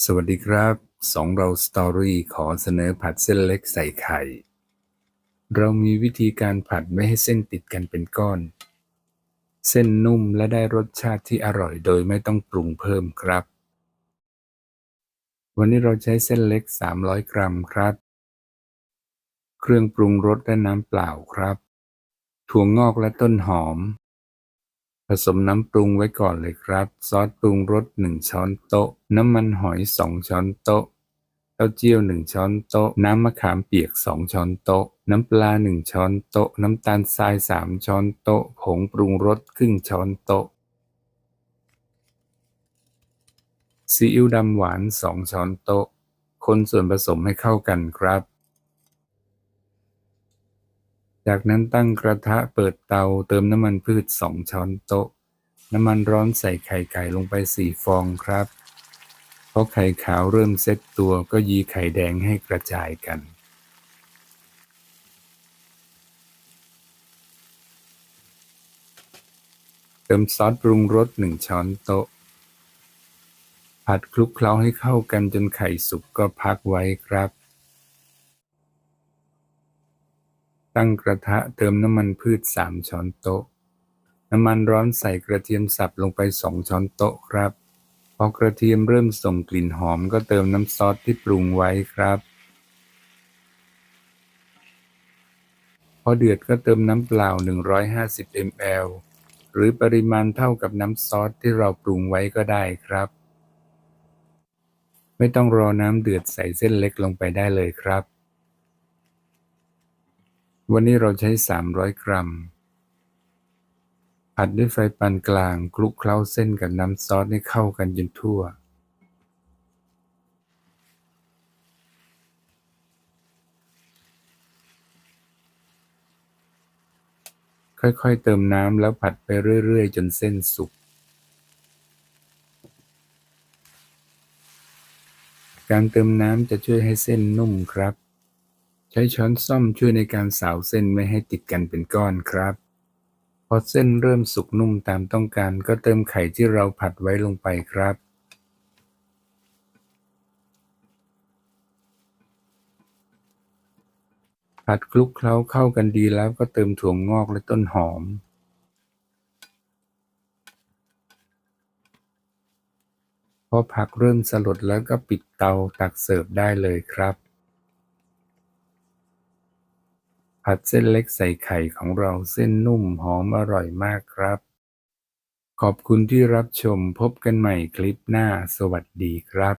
สวัสดีครับสองเราสตอรี่ขอเสนอผัดเส้นเล็กใส่ไข่ เรามีวิธีการผัดไม่ให้เส้นติดกันเป็นก้อน เส้นนุ่มและได้รสชาติที่อร่อยโดยไม่ต้องปรุงเพิ่มครับ วันนี้เราใช้เส้นเล็ก 300 กรัมครับ เครื่องปรุงรสและน้ำเปล่าครับ ถั่วงอกและต้นหอม สมน้ำปรุงไว้ก่อนเลยครับ ซอสปรุงรส 1 ช้อนโต๊ะ น้ำมันหอย 2 ช้อนโต๊ะเต้าเจี้ยว 1 ช้อนโต๊ะ น้ำมะขามเปียก 2 ช้อนโต๊ะ น้ำปลา 1 ช้อนโต๊ะ น้ำตาลทราย 3 ช้อนโต๊ะ ผงปรุงรสครึ่งช้อนโต๊ะซีอิ๊วดำหวาน 2 ช้อนโต๊ะ คนส่วนผสมให้เข้ากันครับ จากนั้นตั้งกระทะเปิดเตาเติมน้ำมันพืช2ช้อนโต๊ะ น้ำมันร้อนใส่ไข่ไก่ลงไป4ฟองครับพอไข่ขาวเริ่มเซ็ตตัวก็ยีไข่แดงให้กระจายกัน เติมซอสปรุงรส1ช้อนโต๊ะ ผัดคลุกเคล้าให้เข้ากันจนไข่สุกก็พักไว้ครับ ตั้งกระทะเติมน้ำมันพืช3ช้อนโต๊ะ น้ำมันร้อนใส่กระเทียมสับลงไป2ช้อนโต๊ะครับ พอกระเทียมเริ่มส่งกลิ่นหอมก็เติมน้ำซอสที่ปรุงไว้ครับ พอเดือดก็เติมน้ำเปล่า 150 ml หรือปริมาณเท่ากับน้ำซอสที่เราปรุงไว้ก็ได้ครับ ไม่ต้องรอน้ำเดือดใส่เส้นเล็กลงไปได้เลยครับ วันนี้เราใช้ 300 กรัม ผัดด้วยไฟปานกลางคลุกเคล้าเส้นกับน้ำซอสให้เข้ากันจนทั่ว ค่อยๆเติมน้ำแล้วผัดไปเรื่อยๆ จนเส้นสุก การเติมน้ำจะช่วยให้เส้นนุ่มครับ ใช้ช้อนส้อมช่วยในการสาวเส้นไม่ให้ติดกันเป็นก้อนครับ พอเส้นเริ่มสุกนุ่มตามต้องการ ก็เติมไข่ที่เราผัดไว้ลงไปครับ ผัดคลุกเคล้าเข้ากันดีแล้วก็เติมถั่วงอกและต้นหอมพอผักเริ่มสลดแล้วก็ปิดเตาตักเสิร์ฟได้เลยครับ ผัดเส้นเล็กใส่ไข่ของเราเส้นนุ่มหอมอร่อยมากครับ ขอบคุณที่รับชมพบกันใหม่คลิปหน้าสวัสดีครับ